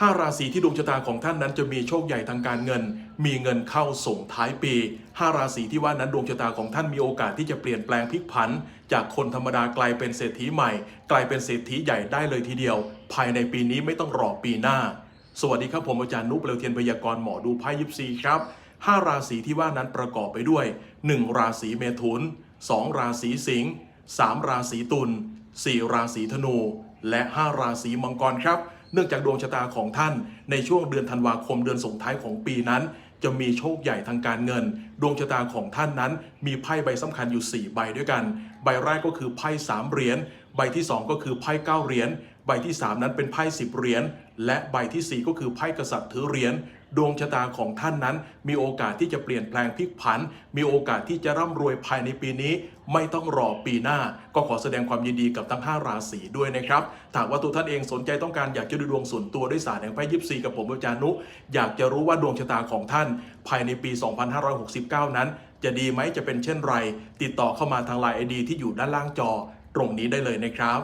5 ราศีที่ดวงชะตาของท่านนั้นจะมีโชคใหญ่ทางการเงิน มีเงินเข้าส่งท้ายปี 5 ราศีที่ว่านั้นดวงชะตาของท่านมีโอกาสที่จะเปลี่ยนแปลงพลิกผัน จากคนธรรมดากลายเป็นเศรษฐีใหม่ กลายเป็นเศรษฐีใหญ่ได้เลยทีเดียว ภายในปีนี้ไม่ต้องรอปีหน้า สวัสดีครับผมอาจารย์นุ๊กเปลวเทียนพยากรณ์หมอดูไพ่ยิปซีครับ 5 ราศีที่ว่านั้นประกอบไปด้วย 1 ราศีเมถุน 2 ราศีสิงห์ 3 ราศีตุล 4 ราศีธนู และ 5 ราศีมังกรครับ เนื่องจากดวงชะตาของท่าน ในช่วงเดือนธันวาคมเดือนส่งท้ายของปีนั้น จะมีโชคใหญ่ทางการเงิน ดวงชะตาของท่านนั้น มีไพ่ใบสำคัญอยู่ 4 ใบด้วยกัน ใบแรกก็คือไพ่3เหรียญใบที่ 2 ก็คือไพ่9เหรียญใบที่ 3 นั้นเป็นไพ่10เหรียญและใบทีสี่4 ก็คือไพ่กษัตริย์ถือเหรียญ ดวงชะตาของท่านนั้น มีโอกาสที่จะเปลี่ยนแปลงพลิกผัน มีโอกาสที่จะร่ำรวยภายในปีนี้ ไม่ต้องรอปีหน้า ก็ขอแสดงความยินดีกับทั้ง 5 ราศีด้วยนะครับถ้าหากว่าตัวท่านเองสนใจต้องการอยากจะดูดวงส่วนตัวด้วยศาสตร์แห่งไพ่ยิปซีกับผมอาจารย์นุอยากจะรู้ว่าดวงชะตาของท่าน ภายในปี 2569 นั้น จะดีไหมจะเป็นเช่นไร ติดต่อเข้ามาทางไลน์ไอดีที่อยู่ด้านล่างจอ ตรงนี้ได้เลยนะครับ